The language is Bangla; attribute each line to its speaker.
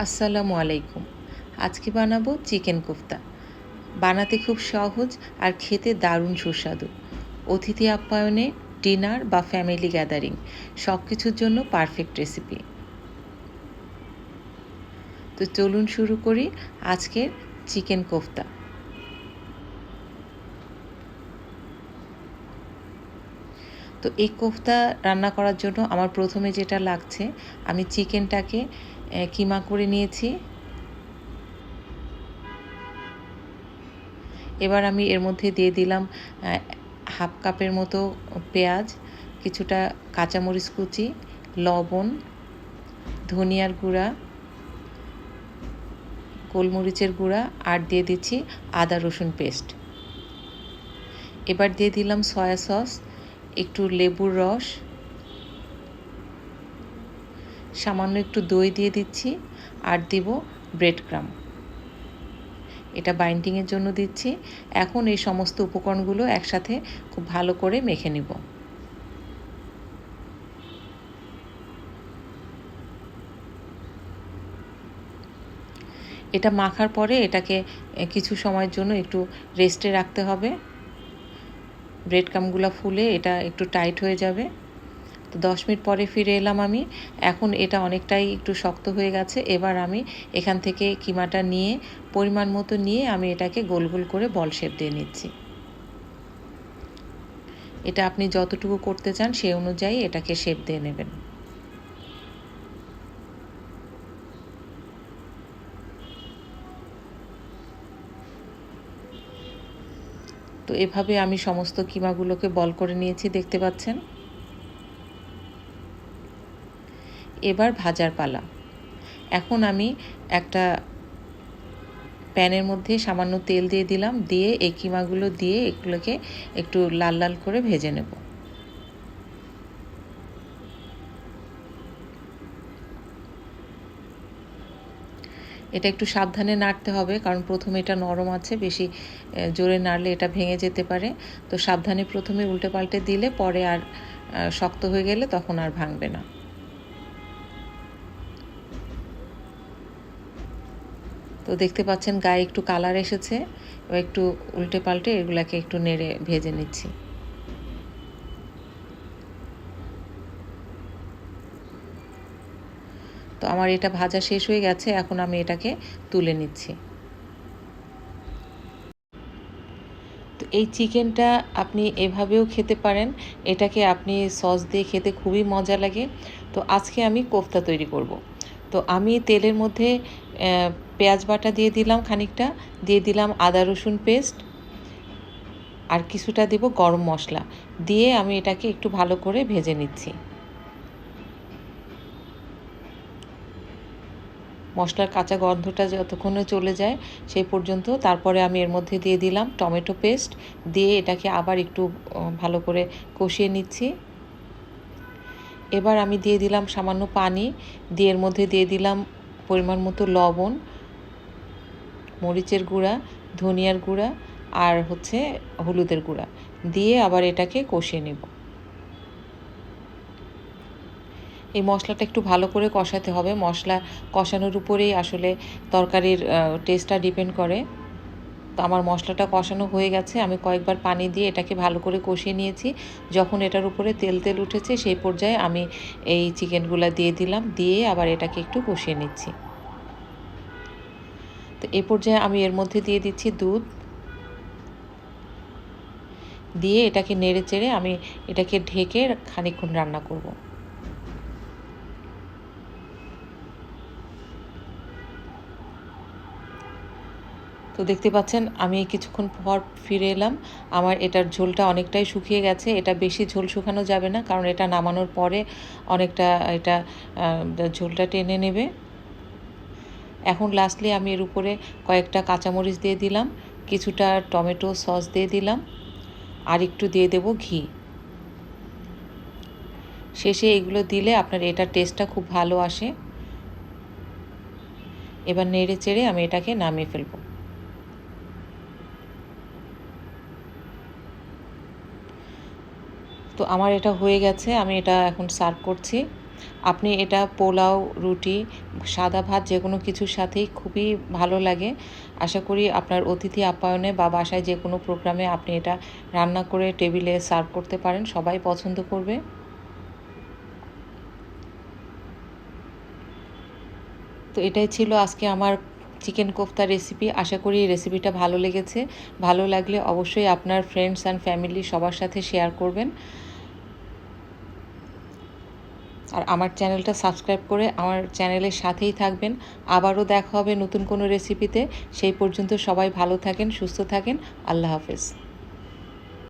Speaker 1: আসসালামু আলাইকুম। আজকে বানাবো চিকেন কোফতা। বানাতে খুব সহজ আর খেতে দারুণ সুস্বাদু। অতিথি আপ্যায়নে, ডিনার বা ফ্যামিলি গ্যাদারিং সব কিছুর জন্য পারফেক্ট রেসিপি। তো চলুন শুরু করি আজকের চিকেন কোফতা। তো এই কোফতা রান্না করার জন্য আমার প্রথমে যেটা লাগছে, আমি চিকেনটাকে কিমা করে নিয়েছি। এবার আমি এর মধ্যে দিয়ে দিলাম হাফ কাপের মতো পেঁয়াজ, কিছুটা কাঁচামরিচ কুচি, লবণ, ধনিয়ার গুঁড়া, গোলমরিচের গুঁড়া, আর দিয়ে দিচ্ছি আদা রসুন পেস্ট। এবার দিয়ে দিলাম সয়া সস, একটু লেবুর রস সামান্য একটু দই দিয়ে দিচ্ছি আর দিব ব্রেড ক্রাম এটা বাইন্ডিংয়ের জন্য দিচ্ছি। এখন এই সমস্ত উপকরণগুলো একসাথে খুব ভালো করে মেখে নিব। এটা মাখার পরে এটাকে কিছু সময়ের জন্য একটু রেস্টে রাখতে হবে। ব্রেড কামগুলো ফুলে এটা একটু টাইট হয়ে যাবে। তো দশ মিনিট পরে ফিরে এলাম আমি। এখন এটা অনেকটাই একটু শক্ত হয়ে গেছে। এবার আমি এখান থেকে কিমাটা নিয়ে, পরিমাণ মতো নিয়ে আমি এটাকে গোল গোল করে বল শেপ দিয়ে নিচ্ছি। এটা আপনি যতটুকু করতে চান সেই অনুযায়ী এটাকে শেপ দিয়ে নেবেন। তো এভাবে আমি সমস্ত কিমাগুলোকে বল করে নিয়েছি, দেখতে পাচ্ছেন? এবার ভাজার পালা। এখন আমি একটা প্যানের মধ্যে সামান্য তেল দিয়ে দিলাম, দিয়ে এই কিমাগুলো দিয়ে এগুলোকে একটু লাল লাল করে ভেজে নেব। এটা একটু সাবধানে নাড়তে হবে, কারণ প্রথমে এটা নরম আছে, বেশি জোরে নাড়লে এটা ভেঙে যেতে পারে। তো সাবধানে প্রথমে উল্টে পাল্টে দিলে পরে আর শক্ত হয়ে গেলে তখন আর ভাঙবে না। তো দেখতে পাচ্ছেন গায়ে একটু কালার এসেছে। এবার একটু উল্টে পাল্টে এগুলাকে একটু নেড়ে ভেজে নিচ্ছি। তো আমার এটা ভাজা শেষ হয়ে গেছে, এখন আমি এটাকে তুলে নিচ্ছি। তো এই চিকেনটা আপনি এভাবেও খেতে পারেন। এটাকে আপনি সস দিয়ে খেতে খুবই মজা লাগে। তো আজকে আমি কোফতা তৈরি করব। তো আমি তেলের মধ্যে পেঁয়াজ বাটা দিয়ে দিলাম খানিকটা, দিয়ে দিলাম আদা রসুন পেস্ট, আর কিছুটা দেব গরম মশলা, দিয়ে আমি এটাকে একটু ভালো করে ভেজে নিচ্ছি। মশলার কাঁচা গন্ধটা যতক্ষণে চলে যায় সেই পর্যন্ত, তারপরে আমি এর মধ্যে দিয়ে দিলাম টমেটো পেস্ট, দিয়ে এটাকে আবার একটু ভালো করে কষিয়ে নিচ্ছি। এবার আমি দিয়ে দিলাম সামান্য পানি, দিয়ে এর মধ্যে দিয়ে দিলাম পরিমাণ মতো লবণ, মরিচের গুঁড়া, ধনিয়ার গুঁড়া আর হচ্ছে হলুদের গুঁড়া। দিয়ে আবার এটাকে কষিয়ে নেব। এই মশলাটা একটু ভালো করে কষাতে হবে। মশলা কষানোর উপরেই আসলে তরকারির টেস্টটা ডিপেন্ড করে। আমার মশলাটা কষানো হয়ে গেছে। আমি কয়েকবার পানি দিয়ে এটাকে ভালো করে কষিয়ে নিয়েছি। যখন এটার উপরে তেল তেল উঠেছে সেই পর্যায়ে আমি এই চিকেনগুলো দিয়ে দিলাম। দিয়ে আবার এটাকে একটু কষিয়ে নিচ্ছি। তো এ পর্যায়ে আমি এর মধ্যে দিয়ে দিচ্ছি দুধ। দিয়ে এটাকে নেড়ে চেড়ে আমি এটাকে ঢেকে খানিক্ষণ রান্না করব। তো দেখতে পাচ্ছেন, আমি কিছুক্ষণ পর ফিরে এলাম। আমার এটার ঝোলটা অনেকটাই শুকিয়ে গেছে। এটা বেশি ঝোল শুকানো যাবে না, কারণ এটা নামানোর পরে অনেকটা এটা ঝোলটা টেনে নেবে। এখন লাস্টলি আমি এর উপরে কয়েকটা কাঁচামরিচ দিয়ে দিলাম, কিছুটা টমেটো সস দিয়ে দিলাম, আর একটু দিয়ে দেব ঘি। শেষে এগুলো দিলে আপনার এটার টেস্টটা খুব ভালো আসে। এবার নেড়ে চেড়ে আমি এটাকে নামিয়ে ফেলব। তো আমার এটা হয়ে গেছে, আমি এটা এখন সার্ভ করছি। আপনি এটা পোলাও, রুটি, সাদা ভাত যে কোনো কিছুর সাথেই খুবই ভালো লাগে। আশা করি আপনার অতিথি আপ্যায়নে বা বাসায় যে কোনো প্রোগ্রামে আপনি এটা রান্না করে টেবিলে সার্ভ করতে পারেন, সবাই পছন্দ করবে। তো এটাই ছিল আজকে আমার চিকেন কোফতা রেসিপি আশা করি এই রেসিপিটা ভালো লেগেছে। ভালো লাগলে অবশ্যই আপনার ফ্রেন্ডস অ্যান্ড ফ্যামিলি সবার সাথে শেয়ার করবেন। আর আমার চ্যানেলটা সাবস্ক্রাইব করে আমার চ্যানেলের সাথেই থাকবেন। আবারও দেখা হবে নতুন কোনো রেসিপিতে সেই পর্যন্ত সবাই ভালো থাকেন, সুস্থ থাকেন। আল্লাহ হাফেজ।